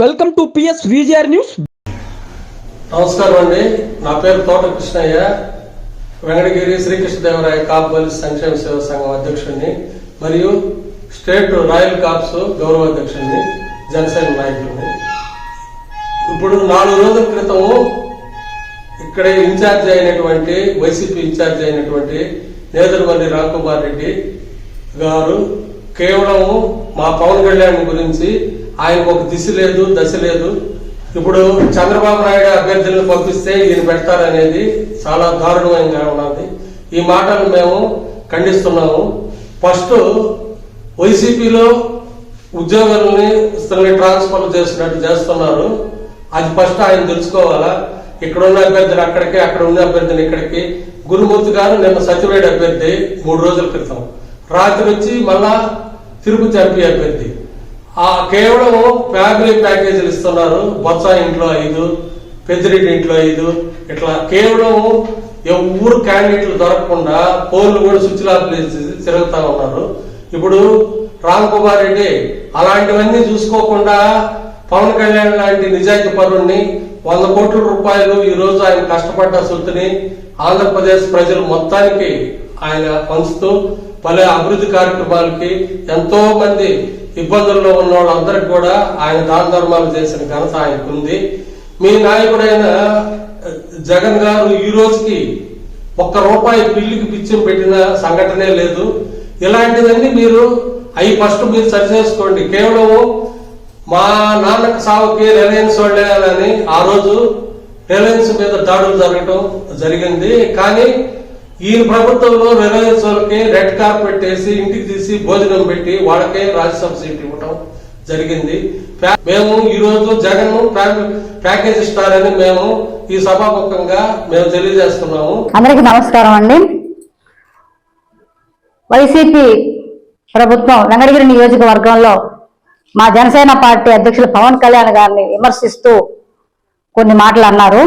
Welcome to PS VGR news. నమస్కారం అండి. నా పేరు తోట కృష్ణయ్య. వెంకటగిరి శ్రీకృష్ణదేవరాయ కాపుబలి సంక్షేమ సేవ సంఘం అధ్యక్షుడిని మరియు స్టేట్ రాయల్ కాప్స్ గౌరవ అధ్యక్షుడిని జనసేన నాయకుడిని. ఇప్పుడు నాలుగు రోజుల క్రితము ఇక్కడ ఇన్ఛార్జ్ అయినటువంటి వైసీపీ ఇన్ఛార్జ్ అయినటువంటి నేదురుమల్లి రామ్కుమార్ రెడ్డి గారు కేవలము మా పవన్ కళ్యాణ్ గురించి ఆయనకు ఒక దిశ లేదు దశ లేదు. ఇప్పుడు చంద్రబాబు నాయుడు అభ్యర్థులను పంపిస్తే ఈయన పెడతారనేది చాలా దారుణంగా ఉన్నది. ఈ మాటలు మేము ఖండిస్తున్నాము. ఫస్ట్ వైసీపీలో ఉద్యోగులని ట్రాన్స్ఫర్ చేసినట్టు చేస్తున్నారు. అది ఫస్ట్ ఆయన తెలుసుకోవాలా? ఇక్కడ ఉన్న అభ్యర్థులు అక్కడికి అక్కడ ఉన్న అభ్యర్థులు ఇక్కడికి. గురుమూర్తి గారు నిన్న సత్యవేడి అభ్యర్థి మూడు రోజుల క్రితం. రాత్రి వచ్చి మళ్ళా తిరుపతి ఎంపీ అభ్యర్థి. ఆ కేవలం ఫ్యామిలీ ప్యాకేజీలు ఇస్తున్నారు. బొత్స ఇంట్లో ఐదు పెద్దిరెడ్డి ఇంట్లో ఐదు ఇట్లా కేవలం ఎవరు క్యాండిడేట్లు దొరకకుండా పోల్లు కూడా స్విచ్ ఆఫ్ తిరుగుతూ ఉన్నారు. ఇప్పుడు రామ్ కుమార్ రెడ్డి అలాంటివన్నీ చూసుకోకుండా పవన్ కళ్యాణ్ లాంటి నిజాయితీ పరుణ్ణి వంద కోట్ల రూపాయలు ఈ రోజు ఆయన కష్టపడ్డ సొత్తుని ఆంధ్రప్రదేశ్ ప్రజలు మొత్తానికి ఆయన పంచుతూ పలు అభివృద్ధి కార్యక్రమాలకి ఎంతో మంది ఇబ్బందుల్లో ఉన్న వాళ్ళందరికి కూడా ఆయన దాన ధర్మాలు చేసిన ఘనత ఆయనకుంది. మీ నాయకుడైన జగన్ గారు ఈ రోజుకి ఒక్క రూపాయి బిల్లుకి పిచ్చి పెట్టిన సంఘటనే లేదు. ఇలాంటివన్నీ మీరు అవి ఫస్ట్ మీరు సరి చేసుకోండి. కేవలం మా నాన్నకు సావుకి రిలయన్స్ వాళ్ళని ఆ రోజు రిలయన్స్ మీద దాడులు జరగటం జరిగింది. కానీ ఈయన ప్రభుత్వంలో రిలయన్స్ వాళ్ళకి రెడ్ కార్పెట్ వేసి ఇంటికి తీసి భోజనం పెట్టి వాళ్ళకే రాజ్యసభ సీట్ ఇవ్వటం జరిగింది. మేము ఈ రోజు జగన్ ప్యాకేజ్ ఇస్తారని మేము ఈ సభాముఖంగా మేము తెలియజేస్తున్నాము. అందరికీ నమస్కారం అండి. వైసీపీ ప్రభుత్వం వెంకటగిరి నియోజకవర్గంలో మా జనసేన పార్టీ అధ్యక్షులు పవన్ కళ్యాణ్ గారిని విమర్శిస్తూ కొన్ని మాటలు అన్నారు.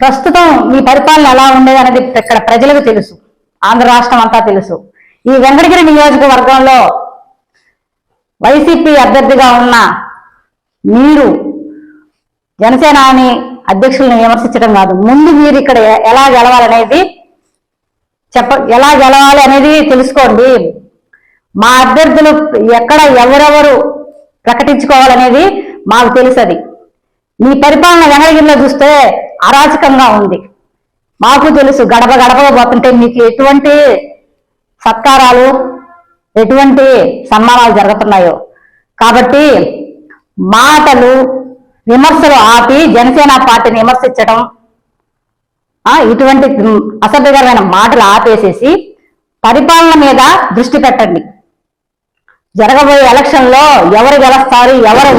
ప్రస్తుతం మీ పరిపాలన ఎలా ఉండేది అనేది ఇక్కడ ప్రజలకు తెలుసు. ఆంధ్ర రాష్ట్రం అంతా తెలుసు. ఈ వెంకటగిరి నియోజకవర్గంలో వైసీపీ అభ్యర్థిగా ఉన్న మీరు జనసేనాని అధ్యక్షులను విమర్శించడం కాదు. ముందు మీరు ఇక్కడ ఎలా గెలవాలనేది చెప్ప ఎలా గెలవాలి అనేది తెలుసుకోండి. మా అభ్యర్థులు ఎక్కడ ఎవరెవరు ప్రకటించుకోవాలనేది మాకు తెలుసది. మీ పరిపాలన వెంకటగిరిలో చూస్తే అరాచకంగా ఉంది. మాకు తెలుసు గడప గడప పోతుంటే మీకు ఎటువంటి సత్కారాలు ఎటువంటి సన్మానాలు జరుగుతున్నాయో. కాబట్టి మాటలు విమర్శలు ఆపి జనసేన పార్టీని విమర్శించడం ఇటువంటి అసభ్యకరమైన మాటలు ఆపేసేసి పరిపాలన మీద దృష్టి పెట్టండి. జరగబోయే ఎలక్షన్లో ఎవరు గెలుస్తారు ఎవరు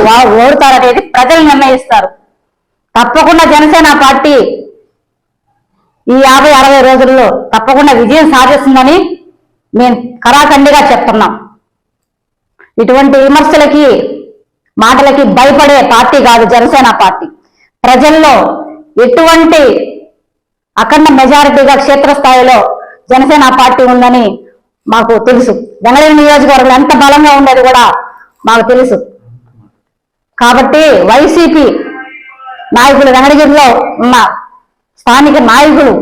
ఓడతారు అనేది ప్రజలు నిర్ణయిస్తారు. తప్పకుండా జనసేన పార్టీ ఈ యాభై అరవై రోజుల్లో తప్పకుండా విజయం సాధిస్తుందని మేము కరాఖండిగా చెప్తున్నాం. ఇటువంటి విమర్శలకి మాటలకి భయపడే పార్టీ కాదు జనసేన పార్టీ. ప్రజల్లో ఎటువంటి అఖండ మెజారిటీగా క్షేత్రస్థాయిలో జనసేన పార్టీ ఉందని మాకు తెలుసు. బెంగళూరు నియోజకవర్గం ఎంత బలంగా ఉండేది కూడా మాకు తెలుసు. కాబట్టి వైసీపీ నాయకులు వెంకటగిరిలో ఉన్న స్థానిక నాయకులు.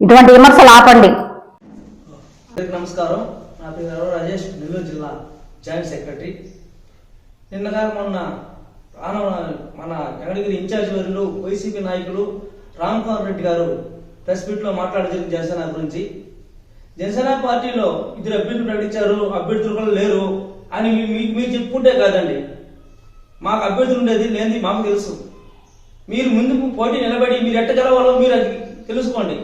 ఇటువంటి విమర్శలు ఆపండి. నమస్కారం. నా పేరు రాజేష్ నెల్లూరు జిల్లా జాయింట్ సెక్రటరీ. నిన్నగా మొన్న మన వెంకటగిరి ఇన్ఛార్జ్ వర్యులు వైసీపీ నాయకులు రామ్ కుమార్ రెడ్డి గారు ప్రెస్ మీట్లో మాట్లాడడం జనసేన గురించి. జనసేన పార్టీలో ఇద్దరు అభ్యర్థులు ప్రకటించారు అభ్యర్థులు కూడా లేరు అని మీరు చెప్పుకుంటే కాదండి. మాకు అభ్యర్థులు ఉండేది లేనిది మాకు తెలుసు. మీరు ముందు పోటీ నిలబడి మీరు ఎట్ట గెలవాలో మీరు అది తెలుసుకోండి.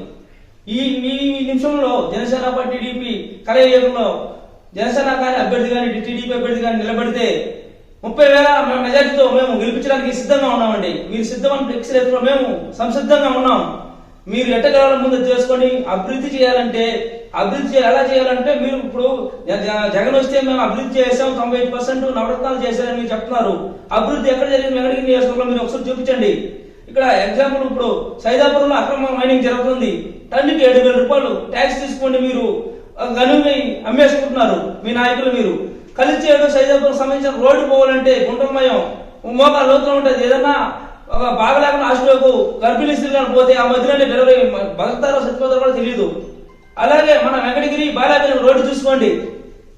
ఈ ఈ నిమిషంలో జనసేన పార్టీ టీడీపీ కలయికలో జనసేన కానీ అభ్యర్థి కానీ టీడీపీ అభ్యర్థి కానీ నిలబడితే ముప్పై వేల మెజార్టీతో మేము గెలిపించడానికి సిద్ధంగా ఉన్నామండి. మీరు సిద్ధమని ఫ్లెక్స్ రేపులో మేము సంసిద్ధంగా ఉన్నాం. మీరు ఎట్టగల ముందు చేసుకొని అభివృద్ధి చేయాలంటే అభివృద్ధి ఎలా చేయాలంటే మీరు ఇప్పుడు జగన్ వస్తే మేము అభివృద్ధి చేసాం తొంభై పర్సెంట్ నవరత్నాలు చేశారని మీరు చెప్తున్నారు. అభివృద్ధి ఎక్కడ జరిగింది వెంకటగిరి నియోజకవర్గంలో మీరు ఒకసారి చూపించండి. ఇక్కడ ఎగ్జాంపుల్ ఇప్పుడు సైదాపురంలో అక్రమ మైనింగ్ జరుగుతుంది. టన్నుకి ఏడు వేల రూపాయలు ట్యాక్స్ తీసుకోండి మీరు. గనుని అమ్మేసుకుంటున్నారు మీ నాయకులు మీరు. కలిచేడు సైదాపురం సంబంధించిన రోడ్డు పోవాలంటే గుంటమయం మోకా లోతులు ఉంటుంది. ఏదన్నా ఒక బాగలేకుండా హాస్పిటల్కు గర్భిణీ స్త్రీలు పోతే ఆ మధ్యలోనే డెలివరీ బతుకుతారో చచ్చిపోతారో కూడా తెలియదు. అలాగే మన వెంకటగిరి బాలాగిరి రోడ్డు చూసుకోండి.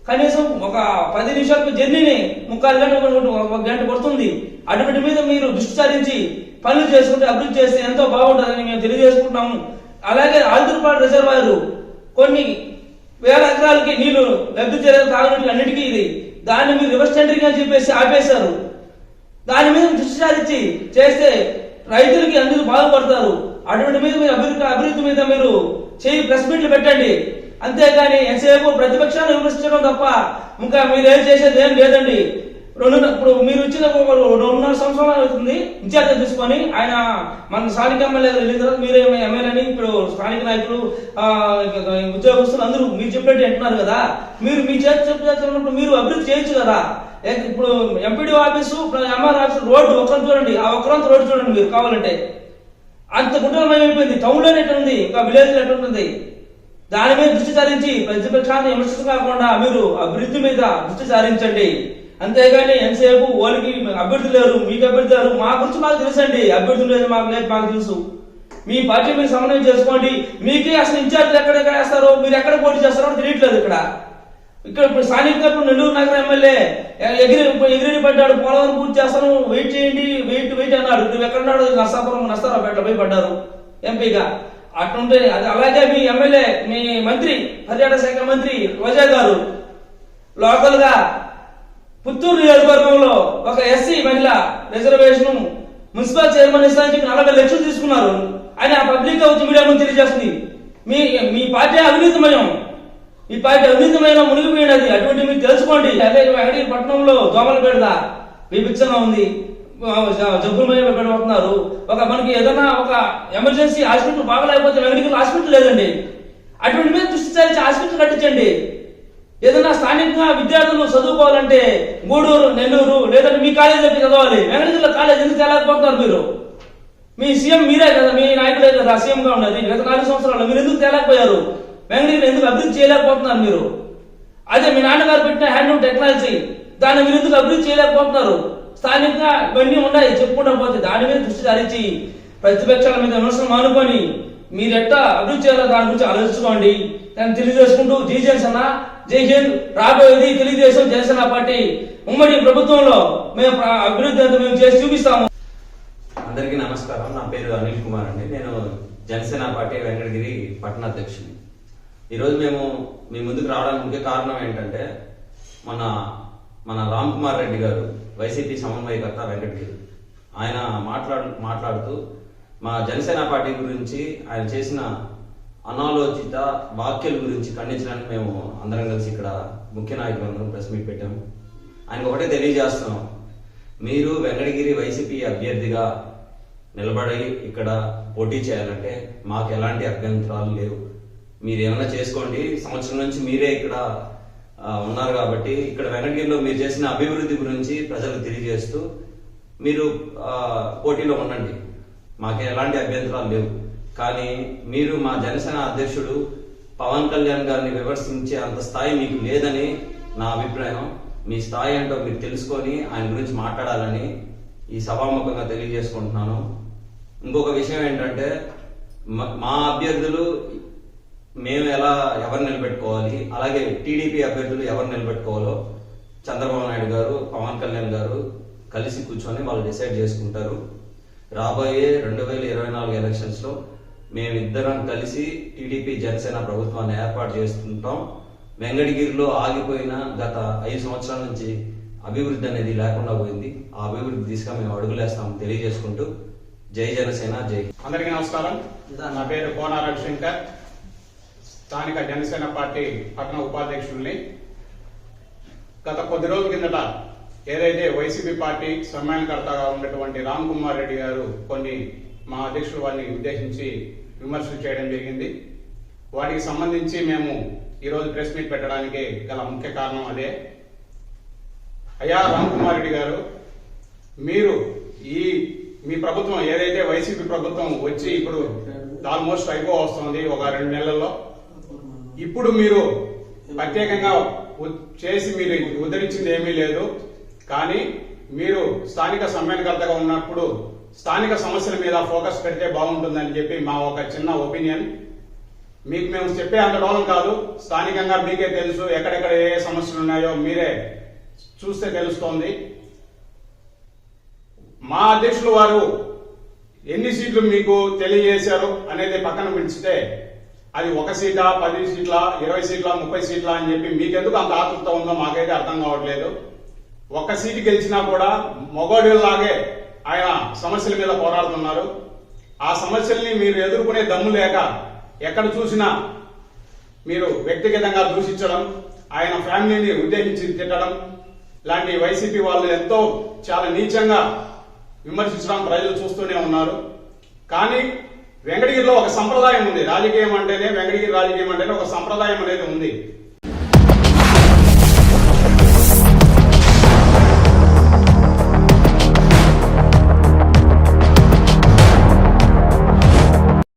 కనీసం ఒక పది నిమిషాలకు జర్నీని ముక్కాలు గంట ఒక- ఒక గంట పడుతుంది అటువంటి మీద మీరు దృష్టి సారించి పనులు చేసుకుంటే అభివృద్ధి చేస్తే ఎంతో బాగుంటుందని మేము తెలియజేసుకుంటున్నాము. అలాగే ఆల్దుర్పాడు రిజర్వాయర్ కొన్ని వేల ఎకరాలకి నీళ్ళు లబ్ధి చేరే తాగునీటికి అన్నిటికీ ఇది. దాన్ని మీరు రివర్స్ టెండరింగ్ అని చెప్పేసి ఆపేశారు. దాని మీద దృష్టి సారించి చేస్తే రైతులకి అందరూ బాగుపడతారు. అటువంటి మీద మీరు అభివృద్ధి అభివృద్ధి మీద మీరు చేయి ప్రెస్ మీట్లు పెట్టండి. అంతేగాని ఎంతసేపు ప్రతిపక్షాన్ని విమర్శించడం తప్ప ఇంకా మీరు ఏం చేసేది ఏం లేదండి. రెండు ఇప్పుడు మీరు ఇచ్చిన ఒక రెండున్నర సంవత్సరాలు అవుతుంది. ఇన్ఛార్జ్ తీసుకొని ఆయన మన స్థానిక ఎమ్మెల్యే వెళ్ళిన తర్వాత మీరే ఎమ్మెల్యేని ఇప్పుడు స్థానిక నాయకులు ఉద్యోగస్తులు అందరూ మీరు చెప్పినట్టు అంటున్నారు కదా. మీరు మీ చేతి చెప్పినప్పుడు మీరు అభివృద్ధి చేయొచ్చు కదా. ఇప్పుడు MPD office MR office road ఒక్కరు చూడండి. ఆ ఒక్కరంత రోడ్డు చూడండి మీరు కావాలంటే. అంత గుంటలమయం అయిపోయింది టౌన్లోనే ఎట్లా ఉంది ఇంకా విలేజ్ ఎట్లా ఉంటుంది దాని మీద దృష్టి సారించి ప్రతిపక్షాన్ని విమర్శించ కాకుండా మీరు అభివృద్ధి మీద దృష్టి సారించండి. అంతేగాని ఎంతసేపు వాళ్ళకి అభ్యర్థులు లేరు మీకు అభ్యర్థి లేరు మా గురించి మాకు తెలుసండి. అభ్యర్థులు లేదు మాకు లేదు మాకు తెలుసు. మీ పార్టీ మీరు సమన్వయం చేసుకోండి. మీకే అసలు ఇన్ఛార్జ్ ఎక్కడెక్కడ వేస్తారో మీరు ఎక్కడ పోటీ చేస్తారో తెలియట్లేదు ఇక్కడ. ఇక్కడ ఇప్పుడు స్థానికంగా ఇప్పుడు నెల్లూరు నగర ఎమ్మెల్యే ఎగిరి ఎగిరి పడ్డాడు పోలవరం పూర్తి చేస్తాను వెయిట్ చేయండి వెయిట్ వెయిట్ అన్నాడు. నువ్వు ఎక్కడున్నాడు నర్సాపురం నర్సారావుపేట పోయి పడ్డారు ఎంపీగా. అట్లుంటే అది అలాగే మీ ఎమ్మెల్యే మీ మంత్రి పర్యాటక శాఖ మంత్రి రోజా గారు లోకల్గా పుత్తూరు నియోజకవర్గంలో ఒక ఎస్సీ మహిళ రిజర్వేషన్ మున్సిపల్ చైర్మన్ ఇస్తానని చెప్పి నలభై లక్షలు తీసుకున్నారు. అని ఆ పబ్లిక్గా వచ్చి మీడియా ముందు తెలియజేస్తుంది. మీ మీ పార్టీ అవినీతిమయం. ఈ పైకి అవినీతిమైన మునిగిపోయినది అటువంటి మీరు తెలుసుకోండి. అదే వెంకటగిరి పట్టణంలో దోమల పెడద విభిక్షంగా ఉంది. జబ్బుల మీద పెడబడుతున్నారు. ఒక మనకి ఏదైనా ఒక ఎమర్జెన్సీ హాస్పిటల్ బాగలేకపోతే వెంకటగిరి హాస్పిటల్ లేదండి. అటువంటి మీద దృష్టి సారించి హాస్పిటల్ కట్టించండి. ఏదైనా స్థానికంగా విద్యార్థులు చదువుకోవాలంటే గూడూరు నెల్లూరు లేదంటే మీ కాలేజీ దగ్గర చదవాలి. వెంకటగిరిలో కాలేజ్ ఎందుకు తేలేకపోతున్నారు మీరు? మీ సీఎం మీరే కదా మీ నాయకుడే కదా సీఎంగా ఉన్నది. గత నాలుగు సంవత్సరాలు మీరు ఎందుకు తేలేకపోయారు? వెంకటగిరి ఎందుకు అభివృద్ధి చేయలేకపోతున్నారు మీరు? అదే మీ నాన్నగారు పెట్టిన హ్యాండ్ టెక్నాలజీ దాన్ని మీరు ఎందుకు అభివృద్ధి చేయలేకపోతున్నారు? స్థానికంగా ఇవన్నీ ఉన్నాయి చెప్పుకుంటా పోతే దాని మీద దృష్టి సారించి ప్రతిపక్షాల మీద విమర్శలు మానుకొని మీరు ఎట్టా అభివృద్ధి చేయాలో దాని గురించి ఆలోచించుకోండి. దాన్ని తెలియజేసుకుంటూ జై జనసేన జై హింద్. రాబోయేది తెలుగుదేశం జనసేన పార్టీ. ఉమ్మడి ప్రభుత్వంలో మేము అభివృద్ధి అంతా మేము చేసి చూపిస్తాము. అందరికీ నమస్కారం. నా పేరు అనిల్ కుమార్ అండి. నేను జనసేన పార్టీ వెంకటగిరి పట్టణ అధ్యక్షుడిని. ఈరోజు మేము మీ ముందుకు రావడానికి ముఖ్య కారణం ఏంటంటే మన మన రామ్ కుమార్ రెడ్డి గారు వైసీపీ సమన్వయకర్త వెంకటగిరి. ఆయన మాట్లాడు మాట్లాడుతూ మా జనసేన పార్టీ గురించి ఆయన చేసిన అనాలోచిత వాక్యాల గురించి ఖండించడానికి మేము అందరం కలిసి ఇక్కడ ముఖ్య నాయకులందరం ప్రెస్ మీట్ పెట్టాము ఆయనకు ఒకటే తెలియజేస్తున్నాం. మీరు వెంకటగిరి వైసీపీ అభ్యర్థిగా నిలబడి ఇక్కడ పోటీ చేయాలంటే మాకు ఎలాంటి అభ్యంతరాలు లేవు. మీరు ఏమైనా చేసుకోండి సంవత్సరం నుంచి మీరే ఇక్కడ ఉన్నారు కాబట్టి ఇక్కడ వెంకటగిరిలో మీరు చేసిన అభివృద్ధి గురించి ప్రజలకు తెలియజేస్తూ మీరు పోటీలో ఉండండి. మాకు ఎలాంటి అభ్యంతరాలు లేవు. కానీ మీరు మా జనసేన అధ్యక్షుడు పవన్ కళ్యాణ్ గారిని విమర్శించే అంత స్థాయి మీకు లేదని నా అభిప్రాయం. మీ స్థాయి ఏంటో మీరు తెలుసుకొని ఆయన గురించి మాట్లాడాలని ఈ సభాముఖంగా తెలియజేసుకుంటున్నాను. ఇంకొక విషయం ఏంటంటే మా అభ్యర్థులు మేము ఎలా ఎవరు నిలబెట్టుకోవాలి? అలాగే టీడీపీ అభ్యర్థులు ఎవరు నిలబెట్టుకోవాలో చంద్రబాబు నాయుడు గారు పవన్ కళ్యాణ్ గారు కలిసి కూర్చొని వాళ్ళు డిసైడ్ చేసుకుంటారు. రాబోయే రెండు వేల ఇరవై నాలుగు ఎలక్షన్స్లో మేమిద్దరం కలిసి టీడీపీ జనసేన ప్రభుత్వాన్ని ఏర్పాటు చేసుకుంటాం వెంగడగిరిలో ఆగిపోయిన గత ఐదు సంవత్సరాల నుంచి అభివృద్ధి అనేది లేకుండా పోయింది. ఆ అభివృద్ధి దిశగా మేము అడుగులేస్తాం తెలియజేసుకుంటూ జై జనసేన జై అందరికీ నమస్కారం. నా పేరు కోన రవిశంకర్. స్థానిక జనసేన పార్టీ పట్టణ ఉపాధ్యక్షుల్ని గత కొద్ది రోజుల కిందట ఏదైతే వైసీపీ పార్టీ సమ్మేళనకర్తగా ఉన్నటువంటి రామ్ కుమార్ రెడ్డి గారు కొన్ని మా అధ్యక్షులు వారిని ఉద్దేశించి విమర్శలు చేయడం జరిగింది. వాటికి సంబంధించి మేము ఈరోజు ప్రెస్ మీట్ పెట్టడానికి గల ముఖ్య కారణం అదే. అయ్యా రామ్ కుమార్ రెడ్డి గారు మీరు ఈ మీ ప్రభుత్వం ఏదైతే వైసీపీ ప్రభుత్వం వచ్చి ఇప్పుడు ఆల్మోస్ట్ అయిపో వస్తుంది ఒక రెండు నెలల్లో ఇప్పుడు మీరు ప్రత్యేకంగా ఉ- చేసి మీరు ఉద్ధరించింది ఏమీ లేదు. కానీ మీరు స్థానిక సమ్మేళనకర్తగా ఉన్నప్పుడు స్థానిక సమస్యల మీద ఫోకస్ పెడితే బాగుంటుందని చెప్పి మా ఒక చిన్న ఒపీనియన్. మీకు మేము చెప్పే అంత డోలం కాదు. స్థానికంగా మీకే తెలుసు ఎక్కడెక్కడ ఏ సమస్యలు ఉన్నాయో మీరే చూస్తే తెలుస్తోంది. మా అధ్యక్షులు వారు ఎన్ని సీట్లు మీకు తెలియజేశారు అనేది పక్కన పిలిచితే అది ఒక సీటా పది సీట్ల ఇరవై సీట్ల ముప్పై సీట్ల అని చెప్పి మీకెందుకు అంత ఆతృత ఉందో మాకైతే అర్థం కావట్లేదు. ఒక్క సీటు గెలిచినా కూడా మొగోడిలాగే ఆయన సమస్యల మీద పోరాడుతున్నారు. ఆ సమస్యల్ని మీరు ఎదుర్కొనే దమ్ము లేక ఎక్కడ చూసినా మీరు వ్యక్తిగతంగా దూషించడం ఆయన ఫ్యామిలీని ఉద్దేశించి తిట్టడం లాంటి వైసీపీ వాళ్ళు ఎంతో చాలా నీచంగా విమర్శించడం ప్రజలు చూస్తూనే ఉన్నారు. కానీ వెంకటగిరిలో ఒక సంప్రదాయం ఉంది. రాజకీయం అంటేనే వెంకటగిరి రాజకీయం అంటేనే ఒక సంప్రదాయం అనేది ఉంది.